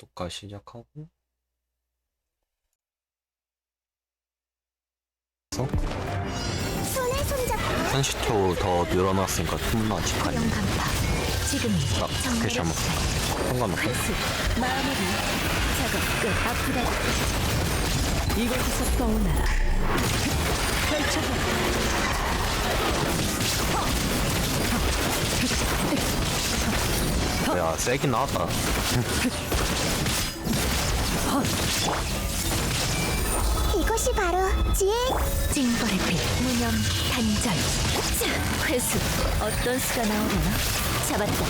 독가 시작하고. 손에 손잡고 30초 더 늘어났으니까 고용 간파. 지금이 아 캐시 한번 상관없어 회수. 마무리 작업 끝. 아프다. 이곳에서 떠오르라 펼쳐봐 야 세긴 나왔 다 이것이 바로 지혜. 징벌의 빛 무념 단절. 자, 회수. 어떤 수가 나오려나? 잡았다.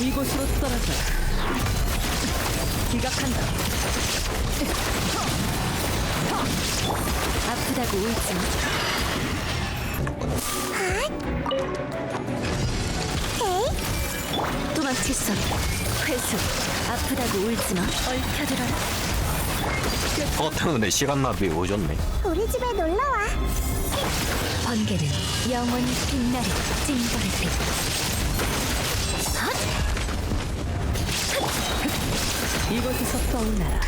이곳으로 떨어져. 기각한다. 아프다고 울지 도망칠 수 없다 회수. 아프다고 울지 마. 얽혀들어라. 어 때문에 시간 나비 오졌네. 우리 집에 놀러와. 번개는 영원히 빛나리 징벌의 빛 이곳에서 떠올라라.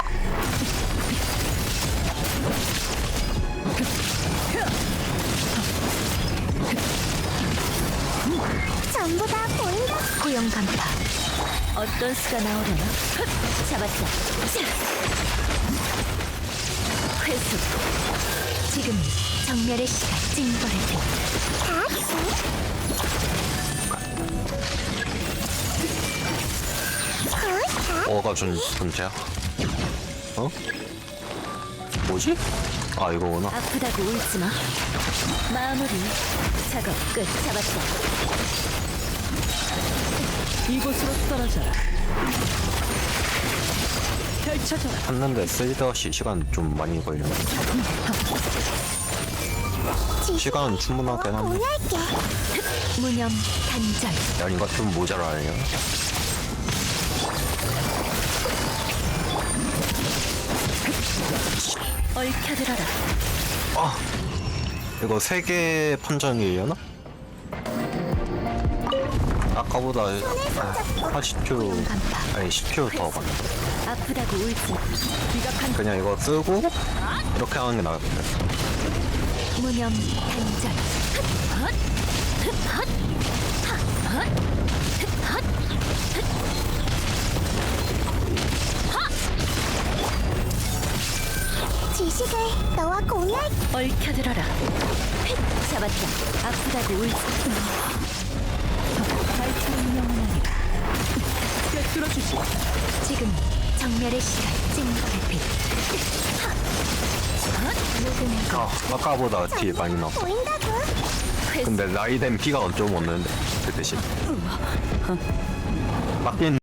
전부 다 보인다. 고용 간파 어떤 수가 나오려나? 잡았다. 자. 회수. 지금이 정멸의 시간 징벌의 빛 어가 준 존재야? 어? 뭐지? 아 이거구나. 아프다고 울지 마. 마무리. 작업 끝. 잡았다 이곳으로 떨어져라. 펼쳐져라. 했는데 쓸데없이 시간 좀 많이 걸렸네. 시간은 충분하긴 한데. 공유할게. 무념 단절. 야 이거 좀 모자라네요. 얽혀들어라. 아 이거 세 개 판정이려나? 아까보다 아, 80초 아니 10초 더 많아 아프다고 울지. 그냥 이거 쓰고 이렇게 하는 게 나을 것 같아. 무념 단절 지식을 너와 공유할 얽혀들어라. 잡았다. 아프다고 울지 꿰뚫어주지 지금 정멸의 시간 찡벌의 빛 모든 아 아까보다 딜 많이 나왔어. 보인다고? 근데 나이된 피가 좀 없는데 그 대신 바뀐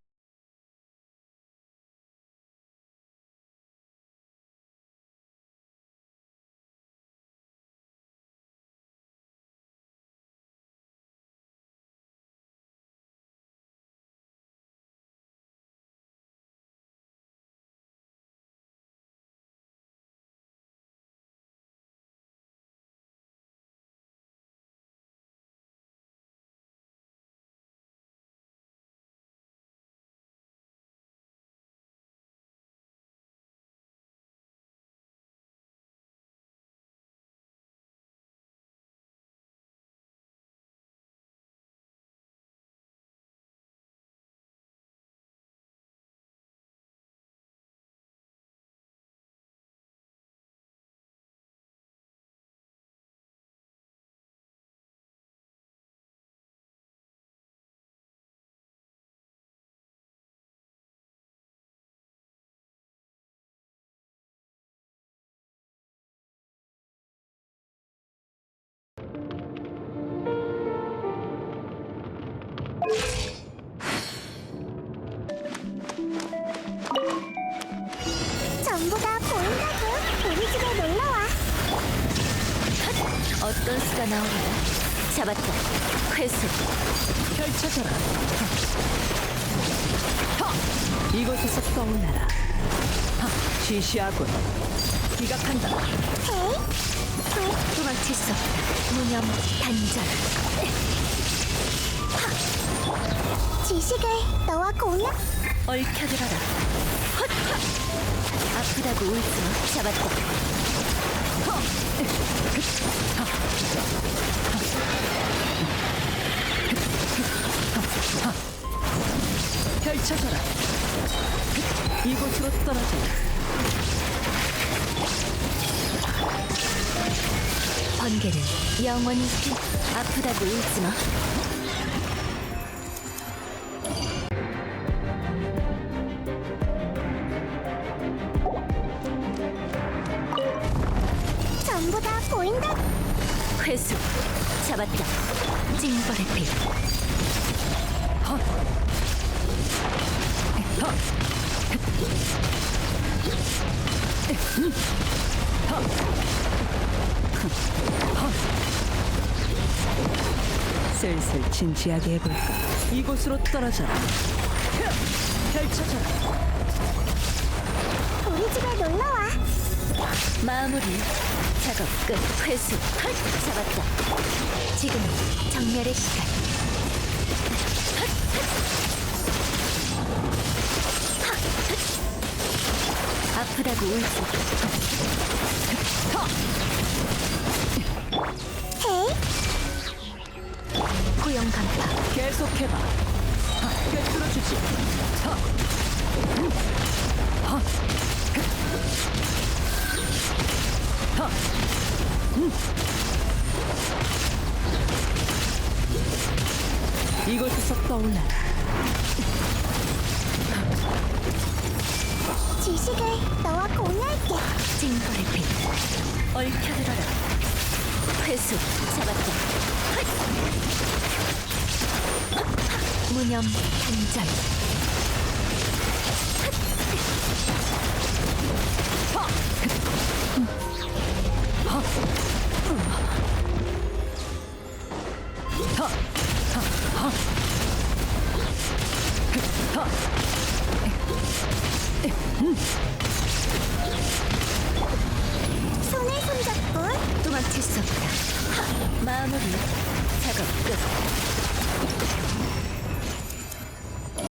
수가 나오려나 잡았다. 회수. 펼쳐져라. 하! 이곳에서 떠올라라. 하! 시시하군. 기각한다. 도망칠 수 없다. 무념 단절. 지식을 너와 공유 얽혀들어라. 헛하! 아프다고 울지 마. 잡았다 펼쳐져라. 이곳으로 떨어져. 번개는 영원히 피 아프다고 울지 마 전부 다 보인다. 회수. 잡았다. 징벌의 피 슬슬 진지하게 해볼까. 이곳으로 떨어져라. 펼쳐져라. 우리 집에 놀러와 마무리 작업 끝 회수 헛 잡았다 지금 정멸의 시간 헛, 헛. 아프다고 울지 헤이 고용 간파 계속해봐. 하. 하. 음. 이곳에서 떠올라 너와 공유할게 징벌의 피 얽혀들어라 회수 잡았다 헛. 헛. 무념 단절 손